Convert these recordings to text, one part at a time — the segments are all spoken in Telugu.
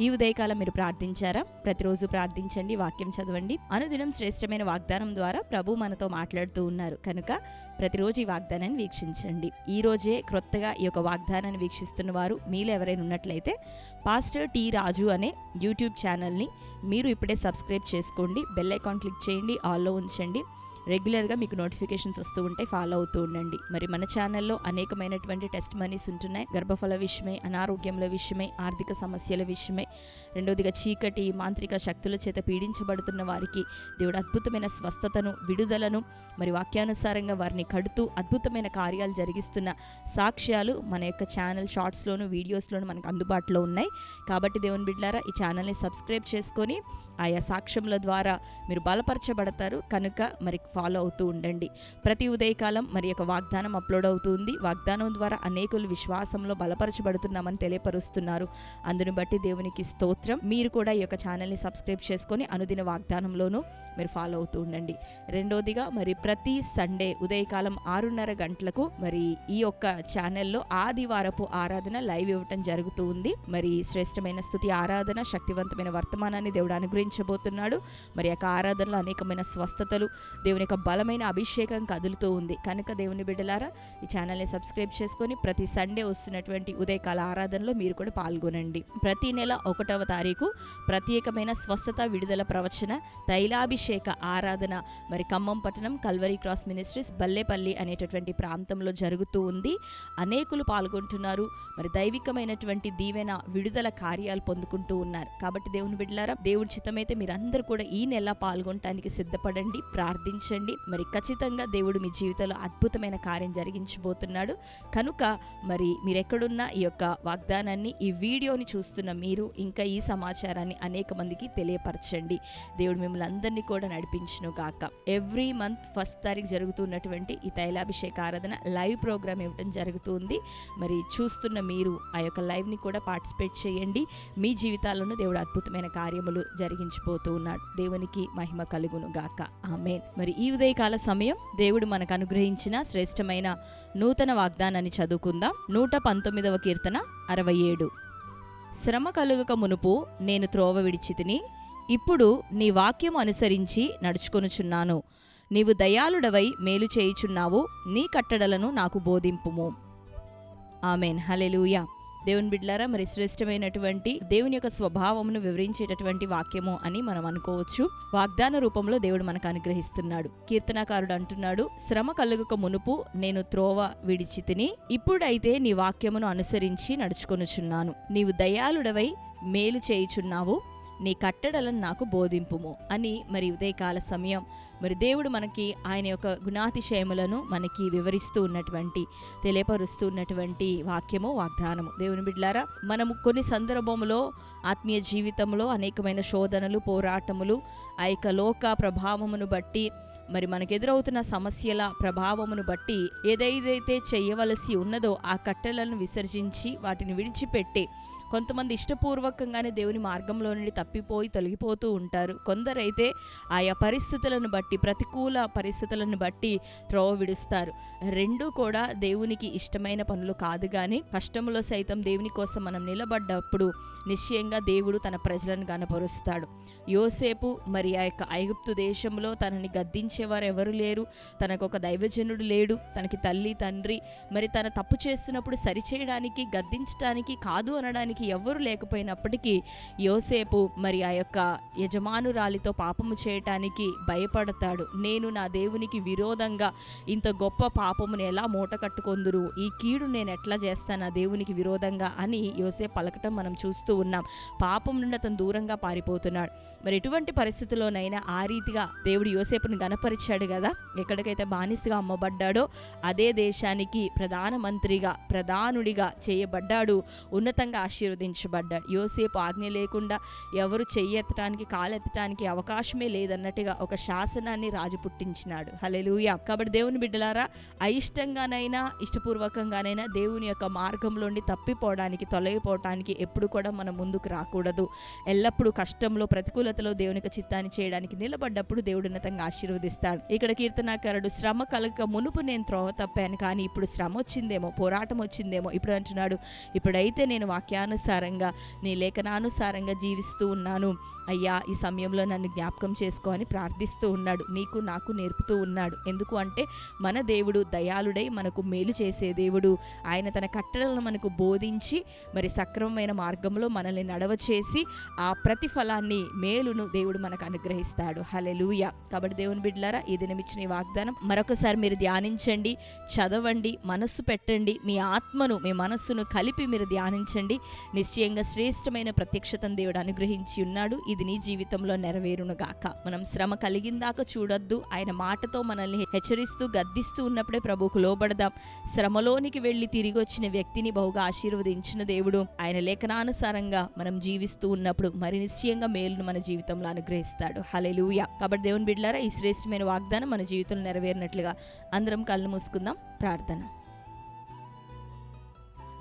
ఈ ఉదయకాలం మీరు ప్రార్థించారా? ప్రతిరోజు ప్రార్థించండి వాక్యం చదవండి. అనుదినం శ్రేష్టమైన వాగ్దానం ద్వారా ప్రభు మనతో మాట్లాడుతూ ఉన్నారు. కనుక ప్రతిరోజు ఈ వాగ్దానాన్ని వీక్షించండి. ఈ రోజే క్రొత్తగా ఈ యొక్క వాగ్దానాన్ని వీక్షిస్తున్న వారు మీలో ఎవరైనా ఉన్నట్లయితే పాస్టర్ టీ రాజు అనే యూట్యూబ్ ఛానల్ని మీరు ఇప్పుడే సబ్స్క్రైబ్ చేసుకోండి. బెల్ ఐకాన్ క్లిక్ చేయండి. ఆల్లో ఉంచండి. రెగ్యులర్గా మీకు నోటిఫికేషన్స్ వస్తూ ఉంటాయి ఫాలో అవుతూ ఉండండి. మరి మన ఛానల్లో అనేకమైనటువంటి టెస్ట్ మనీస్ ఉంటున్నాయి. గర్భఫల విషయమే అనారోగ్యముల విషయమే ఆర్థిక సమస్యల విషయమే. రెండవదిగా చీకటి మాంత్రిక శక్తుల చేత పీడించబడుతున్న వారికి దేవుడు అద్భుతమైన స్వస్థతను విడుదలను మరి వాక్యానుసారంగా వారిని కడుతూ అద్భుతమైన కార్యాలు జరిగిస్తున్న సాక్ష్యాలు మన యొక్క ఛానల్ షార్ట్స్లోను వీడియోస్లోను మనకు అందుబాటులో ఉన్నాయి. కాబట్టి దేవుని బిడ్లారా ఈ ఛానల్ని సబ్స్క్రైబ్ చేసుకొని ఆయా సాక్ష్యముల ద్వారా మీరు బలపరచబడతారు. కనుక మరి ఫాలో అవుతూ ఉండండి. ప్రతి ఉదయకాలం మరి యొక్క వాగ్దానం అప్లోడ్ అవుతుంది. వాగ్దానం ద్వారా అనేకులు విశ్వాసంలో బలపరచబడుతున్నామని తెలియపరుస్తున్నారు. అందుని బట్టి దేవునికి స్తోత్రం. మీరు కూడా ఈ యొక్క ఛానల్ని సబ్స్క్రైబ్ చేసుకొని అనుదిన వాగ్దానంలోనూ మీరు ఫాలో అవుతూ ఉండండి. రెండోదిగా మరి ప్రతి సండే ఉదయకాలం ఆరున్నర గంటలకు మరి ఈ యొక్క ఛానల్లో ఆదివారపు ఆరాధన లైవ్ ఇవ్వటం జరుగుతూ ఉంది. మరి శ్రేష్టమైన స్థుతి ఆరాధన శక్తివంతమైన వర్తమానాన్ని దేవుడు అనుగ్రహించబోతున్నాడు మరి యొక్క ఆరాధనలో అనేకమైన స్వస్థతలు దేవుని యొక్క బలమైన అభిషేకం కదులుతూ ఉంది. కనుక దేవుని బిడ్డలారా ఈ ఛానల్ని సబ్స్క్రైబ్ చేసుకొని ప్రతి సండే వస్తున్నటువంటి ఉదయకాల ఆరాధనలో మీరు కూడా పాల్గొనండి. ప్రతి నెల ఒకటవ తారీఖు ప్రత్యేకమైన స్వస్థత విడుదల ప్రవచన తైలాభిషేక ఆరాధన మరి ఖమ్మం పట్టణం కల్వరి క్రాస్ మినిస్ట్రీస్ బల్లేపల్లి అనేటటువంటి ప్రాంతంలో జరుగుతూ ఉంది. అనేకులు పాల్గొంటున్నారు. మరి దైవికమైనటువంటి దీవెన విడుదల కార్యాలు పొందుకుంటూ ఉన్నారు. కాబట్టి దేవుని బిడ్డలారా దేవుడి అయితే మీరందరూ కూడా ఈ నెల పాల్గొనటానికి సిద్ధపడండి ప్రార్థించండి. మరి ఖచ్చితంగా దేవుడు మీ జీవితంలో అద్భుతమైన కార్యం జరిగించబోతున్నాడు. కనుక మరి మీరు ఎక్కడున్నా ఈ యొక్క వాగ్దానాన్ని ఈ వీడియోని చూస్తున్న మీరు ఇంకా ఈ సమాచారాన్ని అనేక మందికి తెలియపరచండి. దేవుడు మిమ్మల్ని అందరినీ కూడా నడిపించును గాక. ఎవ్రీ మంత్ ఫస్ట్ తారీఖు జరుగుతున్నటువంటి ఈ తైలాభిషేక ఆరాధన లైవ్ ప్రోగ్రామ్ ఇవ్వడం జరుగుతుంది. మరి చూస్తున్న మీరు ఆ యొక్క లైవ్ని కూడా పార్టిసిపేట్ చేయండి. మీ జీవితాలను దేవుడు అద్భుతమైన కార్యములు జరిగించిపోతూ ఉన్నాడు. దేవునికి మహిమ కలుగును గాక. ఆమెన్. మరి ఈ ఉదయకాల సమయం దేవుడు మనకు అనుగ్రహించిన శ్రేష్టమైన నూతన వాగ్దానాన్ని చదువుకుందాం. నూట పంతొమ్మిదవ కీర్తన అరవై ఏడు. శ్రమ కలుగక మునుపు నేను త్రోవ విడిచితిని ఇప్పుడు నీ వాక్యం అనుసరించి నడుచుకొనుచున్నాను. నీవు దయాళుడవై మేలు చేయుచున్నావు. నీ కట్టడలను నాకు బోధింపుము. ఆమెన్. హలెలూయా దేవుని బిడ్లారా మరి శ్రేష్టమైనటువంటి దేవుని యొక్క స్వభావమును వివరించేటటువంటి వాక్యము అని మనం అనుకోవచ్చు. వాగ్దాన రూపంలో దేవుడు మనకు అనుగ్రహిస్తున్నాడు. కీర్తనాకారుడు అంటున్నాడు శ్రమ కలుగుక మునుపు నేను త్రోవ విడిచి తిని ఇప్పుడైతే నీ వాక్యమును అనుసరించి నడుచుకొనుచున్నాను. నీవు దయాళుడవై మేలు చేయుచున్నావు. నీ కట్టడలను నాకు బోధింపుము అని మరి ఉదయకాల సమయం మరి దేవుడు మనకి ఆయన యొక్క గుణాతిశయములను మనకి వివరిస్తూ ఉన్నటువంటి తెలియపరుస్తూ ఉన్నటువంటి వాక్యము వాగ్దానము. దేవుని బిడ్లారా మనము కొన్ని సందర్భంలో ఆత్మీయ జీవితంలో అనేకమైన శోధనలు పోరాటములు ఆ యొక్క లోక ప్రభావమును బట్టి మరి మనకు ఎదురవుతున్న సమస్యల ప్రభావమును బట్టి ఏదైతే చేయవలసి ఉన్నదో ఆ కట్టెలను విసర్జించి వాటిని విడిచిపెట్టి కొంతమంది ఇష్టపూర్వకంగానే దేవుని మార్గంలో నుండి తప్పిపోయి తొలగిపోతూ ఉంటారు. కొందరైతే ఆయా పరిస్థితులను బట్టి ప్రతికూల పరిస్థితులను బట్టి త్రోవ విడుస్తారు. రెండూ కూడా దేవునికి ఇష్టమైన పనులు కాదు కానీ కష్టంలో సైతం దేవుని కోసం మనం నిలబడ్డప్పుడు నిశ్చయంగా దేవుడు తన ప్రజలను గనపరుస్తాడు యోసేపు మరి ఆ యొక్క ఐగుప్తు దేశంలో తనని గద్దించేవారు ఎవరు లేరు. తనకు ఒక దైవజనుడు లేడు. తనకి తల్లి తండ్రి మరి తన తప్పు చేస్తున్నప్పుడు సరిచేయడానికి గద్దించడానికి కాదు అనడానికి ఎవరు లేకపోయినప్పటికీ యోసేపు మరి ఆ యొక్క యజమానురాలితో పాపము చేయటానికి భయపడతాడు. నేను నా దేవునికి విరోధంగా ఇంత గొప్ప పాపమును ఎలా మూట కట్టుకొందురు? ఈ కీడు నేను ఎట్లా చేస్తాను? నా దేవునికి విరోధంగా అని యోసేపు పలకటం మనం చూస్తూ ఉన్నాం. పాపం నుండి అతను దూరంగా పారిపోతున్నాడు. మరి ఎటువంటి పరిస్థితుల్లోనైనా ఆ రీతిగా దేవుడు యోసేపుని గనపరిచాడు కదా? ఎక్కడికైతే బానిసగా అమ్మబడ్డాడో అదే దేశానికి ప్రధానమంత్రిగా ప్రధానుడిగా చేయబడ్డాడు. ఉన్నతంగా ఆశీర్వ ఆశీర్వదించబడ్డాడు యోసేపు ఆజ్ఞ లేకుండా ఎవరు చెయ్యెత్తడానికి కాలెత్తడానికి అవకాశమే లేదన్నట్టుగా ఒక శాసనాన్ని రాజు పుట్టించినాడు. హలెలుయ కాబట్టి దేవుని బిడ్డలారా అయిష్టంగానైనా ఇష్టపూర్వకంగానైనా దేవుని యొక్క మార్గంలోని తప్పిపోవడానికి తొలగిపోవడానికి ఎప్పుడు కూడా మనం ముందుకు రాకూడదు. ఎల్లప్పుడూ కష్టంలో ప్రతికూలతలో దేవుని యొక్క చిత్తాన్ని చేయడానికి నిలబడ్డప్పుడు దేవుడు ఉన్నతంగా ఆశీర్వదిస్తాడు. ఇక్కడ కీర్తనాకారుడు శ్రమ కలగక మునుపు నేను త్రోవ తప్పాను కానీ ఇప్పుడు శ్రమ వచ్చిందేమో పోరాటం వచ్చిందేమో ఇప్పుడు అంటున్నాడు ఇప్పుడైతే నేను వాక్యానుసారంగా నీ లేఖనానుసారంగా జీవిస్తూ ఉన్నాను. అయ్యా ఈ సమయంలో నన్ను జ్ఞాపకం చేసుకో అని ప్రార్థిస్తూ ఉన్నాడు. నీకు నాకు నేర్పుతూ ఉన్నాడు. ఎందుకు అంటే మన దేవుడు దయాళుడై మనకు మేలు చేసే దేవుడు. ఆయన తన కట్టడలను మనకు బోధించి మరి సక్రమమైన మార్గంలో మనల్ని నడవ చేసి ఆ ప్రతిఫలాన్ని మేలును దేవుడు మనకు అనుగ్రహిస్తాడు. హలెలూయ కాబట్టి దేవుని బిడ్డలారా ఈ దినమిచ్చిన ఈ వాగ్దానం మరొకసారి మీరు ధ్యానించండి చదవండి మనస్సు పెట్టండి మీ ఆత్మను మీ మనస్సును కలిపి మీరు ధ్యానించండి. నిశ్చయంగా శ్రేష్టమైన ప్రత్యక్షతను దేవుడు అనుగ్రహించి ఉన్నాడు. ఇది నీ జీవితంలో నెరవేరును గాక మనం శ్రమ కలిగిందాక చూడొద్దు. ఆయన మాటతో మనల్ని హెచ్చరిస్తూ గద్దిస్తూ ఉన్నప్పుడే ప్రభువుకు లోబడదాం. శ్రమలోనికి వెళ్ళి తిరిగి వచ్చిన వ్యక్తిని బహుగా ఆశీర్వదించిన దేవుడు ఆయన లేఖనానుసారంగా మనం జీవిస్తూ ఉన్నప్పుడు మరి నిశ్చయంగా మేలును మన జీవితంలో అనుగ్రహిస్తాడు. హలెలూయ కాబట్టి దేవుని బిడ్డలారా ఈ శ్రేష్టమైన వాగ్దానం మన జీవితంలో నెరవేరినట్లుగా అందరం కళ్ళు మూసుకుందాం. ప్రార్థన.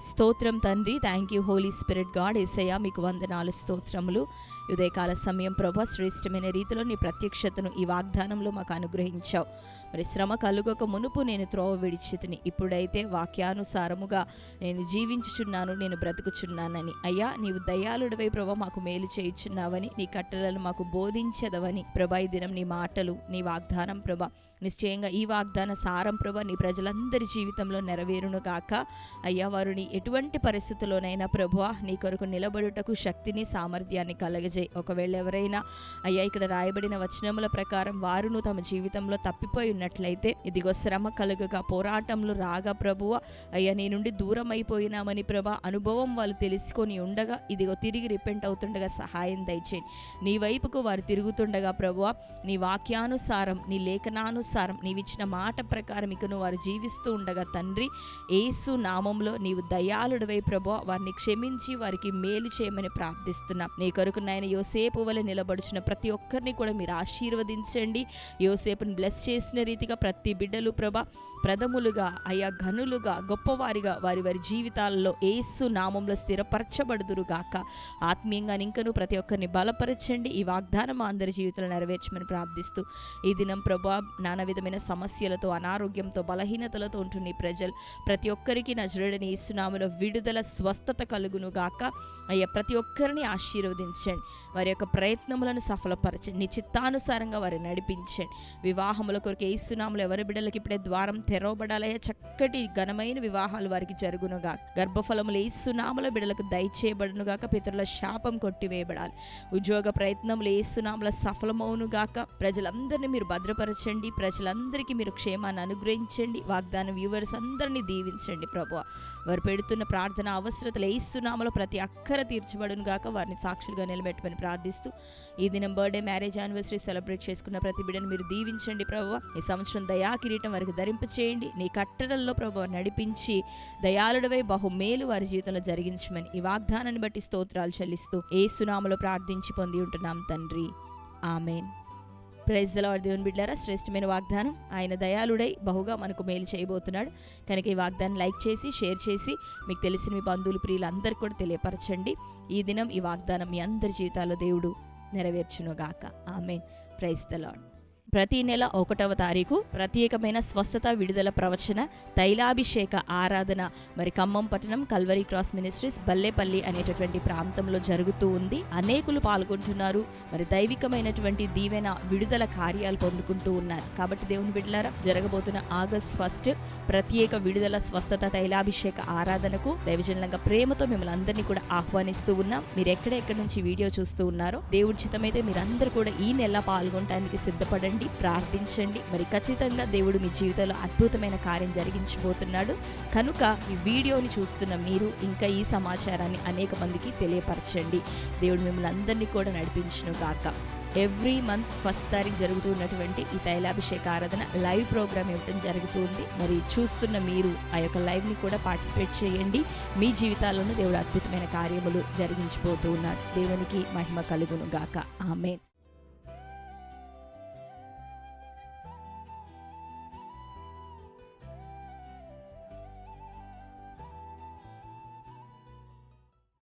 స్తోత్రం తండ్రి. Thank you Holy Spirit God Yesayya మీకు వందనాలు స్తోత్రములు. ఉదయకాల సమయం ప్రభ శ్రేష్టమైన రీతిలో నీ ప్రత్యక్షతను ఈ వాగ్దానంలో మాకు అనుగ్రహించావు. మరి శ్రమ కలుగక మునుపు నేను త్రోవ విడిచితిని ఇప్పుడైతే వాక్యానుసారముగా నేను జీవించుచున్నాను నేను బ్రతుకుచున్నానని. అయ్యా నీవు దయాళుడివై ప్రభ మాకు మేలు చేయుచున్నావని నీ కట్టలను మాకు బోధించదవని. ప్రభా ఈ దినం నీ మాటలు నీ వాగ్దానం ప్రభ నిశ్చయంగా ఈ వాగ్దాన సారం ప్రభ నీ ప్రజలందరి జీవితంలో నెరవేరును గాక. అయ్యా వారిని ఎటువంటి పరిస్థితుల్లోనైనా ప్రభువా నీ కొరకు నిలబడుటకు శక్తిని సామర్థ్యాన్ని కలగజేయి. ఒకవేళ ఎవరైనా అయ్యా ఇక్కడ రాయబడిన వచనముల ప్రకారం వారును తమ జీవితంలో తప్పిపోయి ఉన్నట్లయితే ఇదిగో శ్రమ కలుగగా పోరాటంలో రాగా ప్రభువ అయ్యా నీ నుండి దూరం అయిపోయినామని ప్రభా అనుభవం వాళ్ళు తెలుసుకొని ఉండగా ఇదిగో తిరిగి రిపెంట్ అవుతుండగా సహాయం దయచేయండి నీ వైపుకు వారు తిరుగుతుండగా ప్రభువ నీ వాక్యానుసారం నీ లేఖనానుసారం నీవిచ్చిన మాట ప్రకారం ఇకను వారు జీవిస్తూ ఉండగా తండ్రి ఏసు నామంలో నీవు దయాళుడివై ప్రభు వారిని క్షమించి వారికి మేలు చేయమని ప్రార్థిస్తున్నాం. నీ కొరకు నాయన యోసేపు వలె నిలబడుచున్న ప్రతి ఒక్కరిని కూడా మీరు ఆశీర్వదించండి. యోసేపుని బ్లెస్ చేసిన రీతిగా ప్రతి బిడ్డలు ప్రభ ప్రథములుగా అయా ఘనులుగా గొప్పవారిగా వారి వారి జీవితాలలో ఏసు నామంలో స్థిరపరచబడుదురు గాక. ఆత్మీయంగా ఇంకను ప్రతి ఒక్కరిని బలపరచండి. ఈ వాగ్దానం అందరి జీవితంలో నెరవేర్చమని ప్రార్థిస్తూ ఈ దినం ప్రభా నానా విధమైన సమస్యలతో అనారోగ్యంతో బలహీనతలతో ఉంటున్న ప్రజలు ప్రతి ఒక్కరికి నజరుడని ఇస్తున్నాములో విడుదల స్వస్థత కలుగును గాక. అయ్యా ప్రతి ఒక్కరిని ఆశీర్వదించండి. వారి యొక్క ప్రయత్నములను సఫలపరచండి. నీ చిత్తానుసారంగా వారిని నడిపించండి. వివాహముల కొరకు ఏసునాములు ఎవరి బిడ్డలకి ఇప్పుడే ద్వారం తెరవబడాలయ్యా చక్కటి ఘనమైన వివాహాలు వారికి జరుగునుగా గర్భఫలములు ఏసునాముల బిడ్డలకు దయచేయబడునుగాక. పితరుల శాపం కొట్టివేయబడాలి. ఉద్యోగ ప్రయత్నములు ఏసునాముల సఫలమవునుగాక. ప్రజలందరినీ మీరు భద్రపరచండి. ప్రజలందరికీ మీరు క్షేమాన్ని అనుగ్రహించండి. వాగ్దాన వ్యూవర్స్ అందరినీ దీవించండి ప్రభు వారు పెడుతున్న ప్రార్థన అవసరతలు ఏసునామలో ప్రతి అక్కర తీర్చబడును గాక వారిని సాక్షులుగా నిలబెట్టమని ప్రార్థిస్తూ ఈ దినం బర్త్డే మ్యారేజ్ యానివర్సరీ సెలబ్రేట్ చేసుకున్న ప్రతి బిడ్డను మీరు దీవించండి ప్రభు ఈ సంవత్సరం దయా కిరీటం వారికి ధరింపు చేయండి. నీ కట్టడల్లో ప్రభు నడిపించి దయాళుడవై బహుమేలు వారి జీవితంలో జరిగించమని ఈ వాగ్దానాన్ని బట్టి స్తోత్రాలు చెల్లిస్తూ ఏ సునామలో ప్రార్థించి పొంది ఉంటున్నాం తండ్రి. ఆమెన్. ప్రైజ్ లార్డ్ దేవుని బిడ్డారా శ్రేష్టమైన వాగ్దానం. ఆయన దయాళుడై బహుగా మనకు మేలు చేయబోతున్నాడు. కనుక ఈ వాగ్దానం లైక్ చేసి షేర్ చేసి మీకు తెలిసిన మీ బంధువులు ప్రియులందరికీ కూడా తెలియపరచండి. ఈ దినం ఈ వాగ్దానం మీ అందరి జీవితాల్లో దేవుడు నెరవేర్చునుగాక. ఆమె ప్రైజ్ ద లార్డ్ ప్రతి నెల ఒకటవ తారీఖు ప్రత్యేకమైన స్వస్థత విడుదల ప్రవచన తైలాభిషేక ఆరాధన. మరి ఖమ్మం పట్టణం కల్వరి క్రాస్ మినిస్ట్రీస్ బల్లేపల్లి అనేటటువంటి ప్రాంతంలో జరుగుతూ ఉంది. అనేకులు పాల్గొంటున్నారు. మరి దైవికమైనటువంటి దీవెన విడుదల కార్యాలు పొందుకుంటూ ఉన్నారు. కాబట్టి దేవుని బిడ్డలారా జరగబోతున్న ఆగస్ట్ ఫస్ట్ ప్రత్యేక విడుదల స్వస్థత తైలాభిషేక ఆరాధనకు దైవజనులంగా ప్రేమతో మిమ్మల్ని అందరినీ కూడా ఆహ్వానిస్తూ ఉన్నాం. మీరు ఎక్కడెక్కడి నుంచి వీడియో చూస్తూ ఉన్నారో దేవుడి చిత్తమైతే మీరందరూ కూడా ఈ నెల పాల్గొనడానికి సిద్ధపడండి. ప్రార్థించండి. మరి ఖచ్చితంగా దేవుడు మీ జీవితంలో అద్భుతమైన కార్యం జరిగించబోతున్నాడు. కనుక ఈ వీడియోని చూస్తున్న మీరు ఇంకా ఈ సమాచారాన్ని అనేక మందికి తెలియపరచండి. దేవుడు మిమ్మల్ని అందరినీ కూడా నడిపించును గాక. ఎవ్రీ మంత్ ఫస్ట్ తారీఖు జరుగుతున్నటువంటి ఈ తైలాభిషేక ఆరాధన లైవ్ ప్రోగ్రామ్ ఇవ్వడం జరుగుతుంది. మరి చూస్తున్న మీరు ఆ యొక్క లైవ్ని కూడా పార్టిసిపేట్ చేయండి. మీ జీవితాల్లోనూ దేవుడు అద్భుతమైన కార్యములు జరిగించిపోతూ ఉన్నాడు దేవునికి మహిమ కలుగును గాక. ఆమె